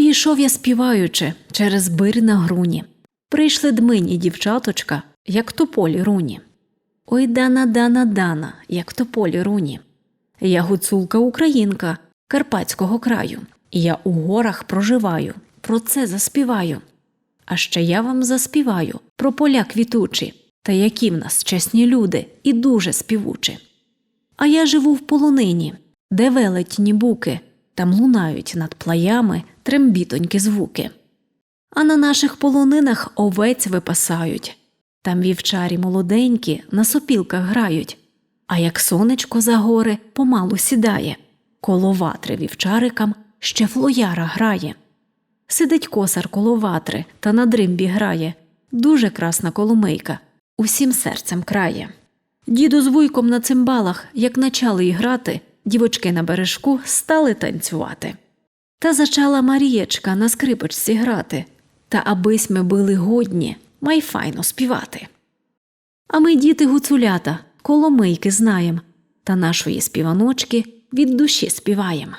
Ой, ішов я співаючи через бир на груні. Прийшли дмині дівчаточка, як тополі руні. Ой, дана, дана, дана, як тополі руні. Я гуцулка українка Карпатського краю. Я у горах проживаю, про це заспіваю. А ще я вам заспіваю про поля квітучі, та які в нас чесні люди і дуже співучі. А я живу в полонині, де велетні буки, там лунають над плаями трембітонькі звуки. А на наших полонинах овець випасають, там вівчарі молоденькі на сопілках грають, а як сонечко за гори помалу сідає, коло ватри вівчарикам ще флояра грає. Сидить косар коло ватри та на дримбі грає, дуже красна коломийка, усім серцем крає. Діду з вуйком на цимбалах, як начали й грати, дівочки на бережку стали танцювати. Та зачала Марієчка на скрипочці грати, та абись ми були годні, май файно співати. А ми, діти гуцулята, коломийки знаєм, та нашої співаночки від душі співаєм.